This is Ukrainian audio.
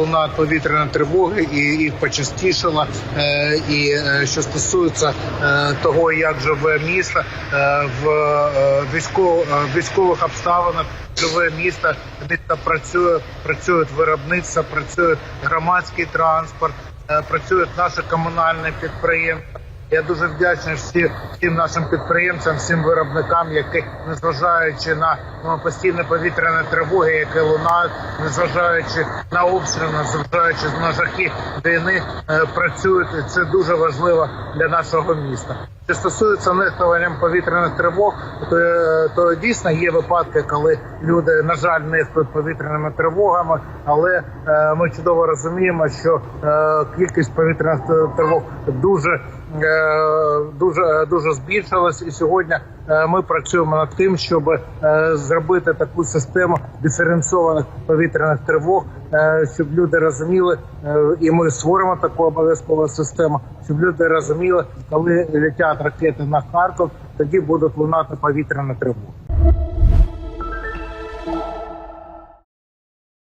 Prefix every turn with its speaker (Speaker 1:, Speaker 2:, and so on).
Speaker 1: лунають повітряна тривоги, і їх почастішало. Е, І е, що стосується е, того, як живе місто в військових обставинах, живе місто, місто працює, працюють виробництва, працює громадський транспорт, працюють наші комунальні підприємства. Я дуже вдячний всі, всім нашим підприємцям, всім виробникам, які незважаючи на ну, постійні повітряні тривоги, які лунають, незважаючи на обстріли, незважаючи на жахи війни, е, працюють. Це дуже важливо для нашого міста. Що стосується нехтуванням повітряних тривог, то, е, то дійсно є випадки, коли люди на жаль нехтують повітряними тривогами, але е, ми чудово розуміємо, що е, кількість повітряних тривог дуже е, дуже дуже збільшилась, і сьогодні е, ми працюємо над тим, щоб е, зробити таку систему диференційованих повітряних тривог, щоб люди розуміли, е, і ми створимо таку обов'язкову систему, щоб люди розуміли, коли летять ракети на Харків, тоді будуть лунати повітряні тривоги.